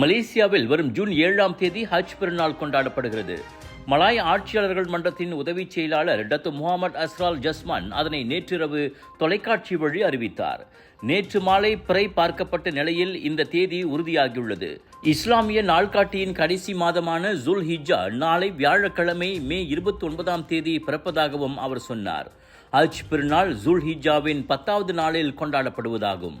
மலேசியாவில் வரும் ஜூன் ஏழாம் தேதி ஹஜ் பெருநாள் கொண்டாடப்படுகிறது. மலாய் ஆட்சியாளர்கள் மன்றத்தின் உதவி செயலாளர் டத்து முகமது அஸ்ரால் ஜஸ்மான் அதனை நேற்றிரவு தொலைக்காட்சி வழி அறிவித்தார். நேற்று மாலை பிறை பார்க்கப்பட்ட நிலையில் இந்த தேதி உறுதியாகியுள்ளது. இஸ்லாமிய நாள்காட்டியின் கடைசி மாதமான ஜுல் ஹிஜா நாளை வியாழக்கிழமை மே இருபத்தி ஒன்பதாம் தேதி பிறப்பதாகவும் அவர் சொன்னார். ஹஜ் பெருநாள் ஜுல் ஹிஜாவின் பத்தாவது நாளில் கொண்டாடப்படுவதாகும்.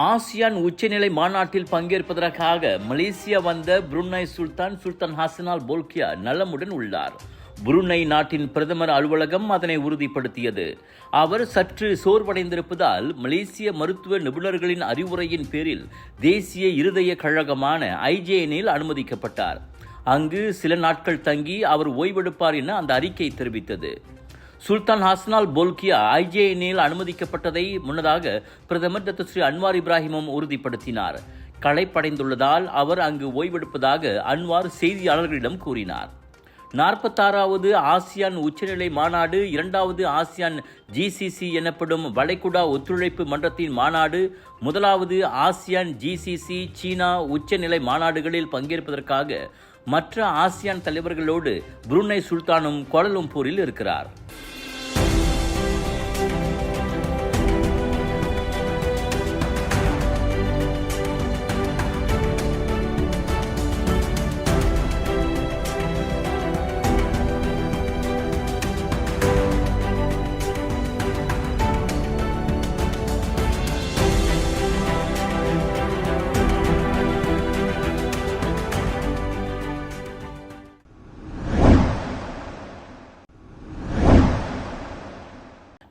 ஆசியான் உச்சநிலை மாநாட்டில் பங்கேற்பதற்காக மலேசியா வந்த புருனை சுல்தான் சுல்தான் ஹசனால் போல்கியா நலமுடன் உள்ளார். புருனை நாட்டின் பிரதமர் அலுவலகம் அதனை உறுதிப்படுத்தியது. அவர் சற்று சோர்வடைந்திருப்பதால் மலேசிய மருத்துவ நிபுணர்களின் அறிவுரையின் பேரில் தேசிய இருதய கழகமான ஐஜேஎனில் அனுமதிக்கப்பட்டார். அங்கு சில நாட்கள் தங்கி அவர் ஓய்வெடுப்பார் என அந்த அறிக்கை தெரிவித்தது. சுல்தான் ஹாஸ்னால் போல்கியா ஐஜேஎனில் அனுமதிக்கப்பட்டதை முன்னதாக பிரதமர் டத்து ஸ்ரீ அன்வார் இப்ராஹிமும் உறுதிப்படுத்தினார். களைப்படைந்துள்ளதால் அவர் அங்கு ஓய்வெடுப்பதாக அன்வார் செய்தியாளர்களிடம் கூறினார். நாற்பத்தாறாவது ஆசியான் உச்சநிலை மாநாடு இரண்டாவது ஆசியான் ஜிசிசி எனப்படும் வளைகுடா ஒத்துழைப்பு மன்றத்தின் மாநாடு முதலாவது ஆசியான் ஜிசிசி சீனா உச்சநிலை மாநாடுகளில் பங்கேற்பதற்காக மற்ற ஆசியான் தலைவர்களோடு புருனை சுல்தானும் கோலலம்பூரில் இருக்கிறார்.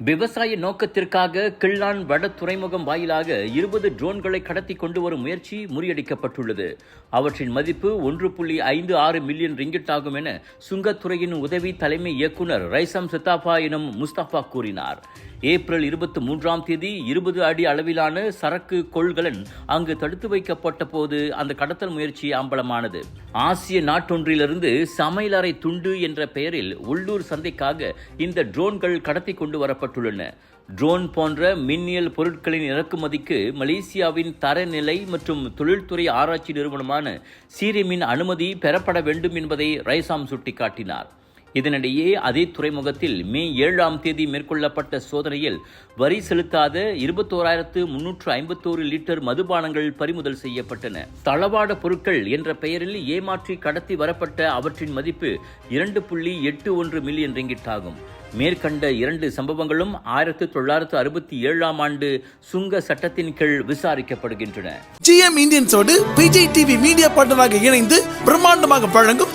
விவசாய நோக்கத்திற்காக கிள்ளான் வட துறைமுகம் வாயிலாக இருபது ட்ரோன்களை கடத்தி கொண்டு வரும் முயற்சி முறியடிக்கப்பட்டுள்ளது. அவற்றின் மதிப்பு ஒன்று புள்ளி ஐந்து ஆறு மில்லியன் ரிங்கிட் ஆகும் என சுங்கத்துறையின் உதவி தலைமை இயக்குனர் ரைசம் சித்தாபா எனும் முஸ்தபா கூறினார். ஏப்ரல் இருபத்தி மூன்றாம் தேதி இருபது அடி அளவிலான சரக்கு கொள்கலன் அங்கு தடுத்து வைக்கப்பட்ட போது அந்த கடத்தல் முயற்சி அம்பலமானது. ஆசிய நாட்டொன்றிலிருந்து சமையலறை துண்டு என்ற பெயரில் உள்ளூர் சந்தைக்காக இந்த ட்ரோன்கள் கடத்தி கொண்டு வரப்பட்டுள்ளன. ட்ரோன் போன்ற மின்னியல் பொருட்களின் இறக்குமதிக்கு மலேசியாவின் தரநிலை மற்றும் தொழில்துறை ஆராய்ச்சி நிறுவனமான சீரிமின் அனுமதி பெறப்பட வேண்டும் என்பதை ரைசாம் சுட்டிக்காட்டினார். இதனிடையே அதே துறைமுகத்தில் மே ஏழாம் தேதி மேற்கொள்ளப்பட்ட சோதனையில் வரி செலுத்தாத இருபத்தோராயிரத்து முன்னூற்று ஐம்பத்தோரு லிட்டர் மதுபானங்கள் பறிமுதல் செய்யப்பட்டன. தளவாட பொருட்கள் என்ற பெயரில் ஏமாற்றி கடத்தி வரப்பட்ட அவற்றின் மதிப்பு இரண்டு புள்ளி எட்டு ஒன்று மில்லியன் ரிங்கிட் ஆகும் மேற்கண்ட இரண்டு சம்பவங்களும் ஆயிரத்தி தொள்ளாயிரத்து அறுபத்தி ஏழாம் ஆண்டு சுங்க சட்டத்தின் கீழ் விசாரிக்கப்படுகின்றன. ஜிஎம் இந்தியன்ஸோடு விஜய் டிவி மீடியா பார்ட்னராக இணைந்து பிரம்மாண்டமாக வழங்கும்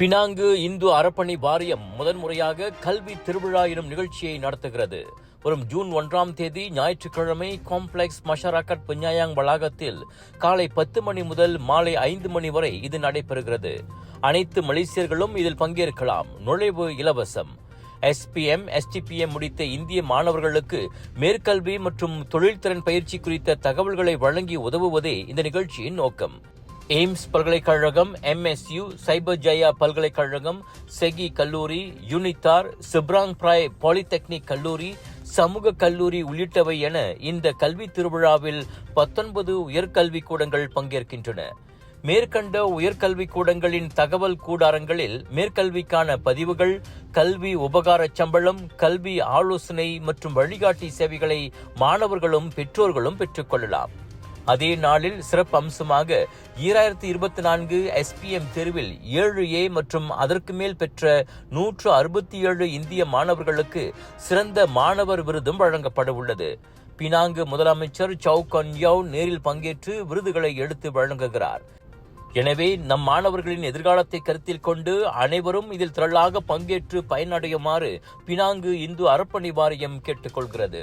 பினாங்கு இந்து அறப்பணி வாரியம் முதன்முறையாக கல்வி திருவிழா எனும் நிகழ்ச்சியை நடத்துகிறது. வரும் ஜூன் ஒன்றாம் தேதி ஞாயிற்றுக்கிழமை காம்ப்ளெக்ஸ் மஷராக்கட் பிஞ்ஞாயாங் வளாகத்தில் காலை பத்து மணி முதல் மாலை ஐந்து மணி வரை இது நடைபெறுகிறது. அனைத்து மலேசியர்களும் இதில் பங்கேற்கலாம். நுழைவு இலவசம். எஸ்பிஎம் எஸ்டிபிஎம் முடித்த இந்திய மாணவர்களுக்கு மேற்கல்வி மற்றும் தொழில்திறன் பயிற்சி குறித்த தகவல்களை வழங்கி உதவுவதே இந்த நிகழ்ச்சியின் நோக்கம். எய்ம்ஸ் பல்கலைக்கழகம் எம்எஸ்யு சைபர் ஜயா பல்கலைக்கழகம் செகி கல்லூரி யூனித்தார் சிப்ராங் பிராய் பாலிடெக்னிக் கல்லூரி சமூக கல்லூரி உள்ளிட்டவை என இந்த கல்வி திருவிழாவில் பத்தொன்பது உயர்கல்விக் கூடங்கள் பங்கேற்கின்றன. மேற்கண்ட உயர்கல்விக் கூடங்களின் தகவல் கூடாரங்களில் மேற்கல்விக்கான பதிவுகள் கல்வி உபகார சம்பளம் கல்வி ஆலோசனை மற்றும் வழிகாட்டி சேவைகளை மாணவர்களும் பெற்றோர்களும் பெற்றுக்கொள்ளலாம் அதே நாளில் சிறப்பு அம்சமாக ஈராயிரத்தி இருபத்தி நான்கு எஸ்பிஎம் தேர்வில் ஏழு ஏ மற்றும் அதற்கு மேல் பெற்ற நூற்று அறுபத்தி ஏழு இந்திய மாணவர்களுக்கு சிறந்த மாணவர் விருதும் வழங்கப்பட உள்ளது. பினாங்கு முதலமைச்சர் சவு கன்யாவ் நேரில் பங்கேற்று விருதுகளை எடுத்து வழங்குகிறார். எனவே நம் மாணவர்களின் எதிர்காலத்தை கருத்தில் கொண்டு அனைவரும் இதில் திரளாக பங்கேற்று பயனடையுமாறு பினாங்கு இந்து அறப்பணி வாரியம் கேட்டுக்கொள்கிறது.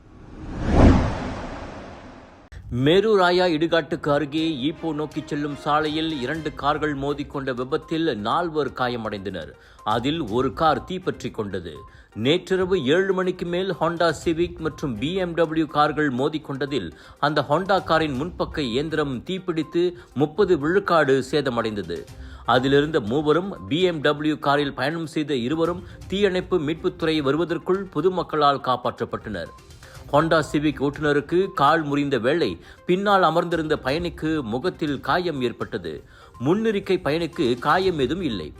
Meru Raya இடுகாட்டுக்கு அருகே ஈப்போ நோக்கி செல்லும் சாலையில் இரண்டு கார்கள் மோதிக்கொண்ட விபத்தில் நால்வர் காயமடைந்தனர். அதில் ஒரு கார் தீப்பற்றி கொண்டது. நேற்றிரவு ஏழு மணிக்கு மேல் ஹோண்டா சிவிக் மற்றும் பிஎம்டபிள்யூ கார்கள் மோதிக்கொண்டதில் அந்த ஹோண்டா காரின் முன்பக்க இயந்திரம் தீப்பிடித்து முப்பது விழுக்காடு சேதமடைந்தது. அதிலிருந்த மூவரும் பிஎம்டபிள்யூ காரில் பயணம் செய்த இருவரும் தீயணைப்பு மீட்புத்துறை வருவதற்குள் பொதுமக்களால் காப்பாற்றப்பட்டனர். ஹோண்டா சிவிக் ஓட்டுநருக்கு கால் முறிந்த வேளை பின்னால் அமர்ந்திருந்த பயணிக்கு முகத்தில் காயம் ஏற்பட்டது. முன்னிருக்கை பயணிக்கு காயம் எதுவும் இல்லை.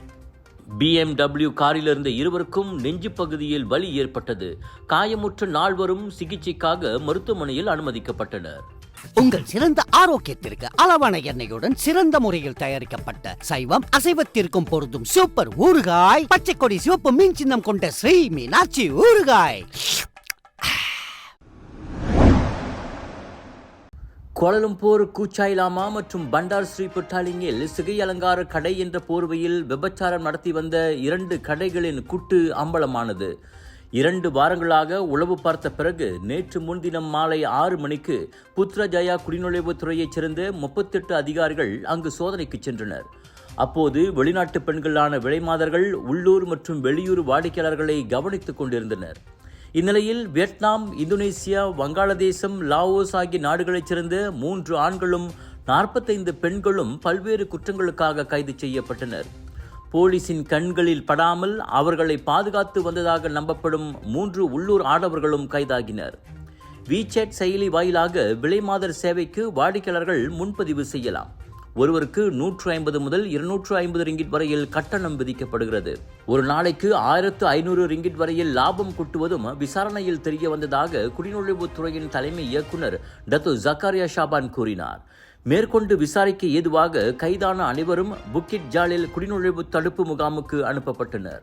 பிஎம்டபிள்யூ காரில் இருந்த இருவருக்கும் நெஞ்சு பகுதியில் வலி ஏற்பட்டது. காயமுற்ற நால்வரும் சிகிச்சைக்காக மருத்துவமனையில் அனுமதிக்கப்பட்டனர். உங்கள் சிறந்த ஆரோக்கியத்திற்கு அளவான எண்ணெயுடன் சிறந்த முறையில் தயாரிக்கப்பட்ட சைவம் அசைவத்திற்கும் பொருந்தும் சூப்பர் ஊறுகாய் பச்சை கொடி சிவப்பு மீன் சின்னம் கொண்ட ஸ்ரீ மீனாட்சி ஊறுகாய். கோலலம்பூர் கூச்சாய்லாமா மற்றும் பண்டார் ஸ்ரீ புட்டாலிங்கில் சிகை அலங்கார கடை என்ற போர்வையில் விபச்சாரம் நடத்தி வந்த இரண்டு கடைகளின் குட்டு அம்பலமானது. இரண்டு வாரங்களாக உளவு பார்த்த பிறகு நேற்று முன்தினம் மாலை ஆறு மணிக்கு புத்ரஜயா குடிநுழைவுத் துறையைச் சேர்ந்த முப்பத்தெட்டு அதிகாரிகள் அங்கு சோதனைக்கு சென்றனர். அப்போது வெளிநாட்டு பெண்களான விலைமாதர்கள் உள்ளூர் மற்றும் வெளியூர் வாடிக்கையாளர்களை கவனித்துக் கொண்டிருந்தனர். இந்நிலையில் வியட்நாம் இந்தோனேசியா வங்காளதேசம் லாவோஸ் ஆகிய நாடுகளைச் சேர்ந்த மூன்று ஆண்களும் நாற்பத்தைந்து பெண்களும் பல்வேறு குற்றங்களுக்காக கைது செய்யப்பட்டனர். போலீசின் கண்களில் படாமல் அவர்களை பாதுகாத்து வந்ததாக நம்பப்படும் மூன்று உள்ளூர் ஆடவர்களும் கைதாகினர். விசேட் செயலி வாயிலாக விலைமாதர் சேவைக்கு வாடிக்கையாளர்கள் முன்பதிவு செய்யலாம். ஒருவருக்கு நூற்று ஐம்பது முதல் இருநூற்று ஐம்பது ரிங்கிட் வரையில் கட்டணம் விதிக்கப்படுகிறது. ஒரு நாளைக்கு ஆயிரத்து ஐநூறு ரிங்கிட் வரையில் லாபம் கொட்டுவதும் விசாரணையில் தெரிய வந்ததாக குடிநுழைவுத்துறையின் தலைமை இயக்குனர் டத்து ஜக்காரியா ஷாபான் கூறினார். மேற்கொண்டு விசாரிக்க ஏதுவாக கைதான அனைவரும் புக்கிட் ஜாலில் குடிநுழைவு தடுப்பு முகாமுக்கு அனுப்பப்பட்டனர்.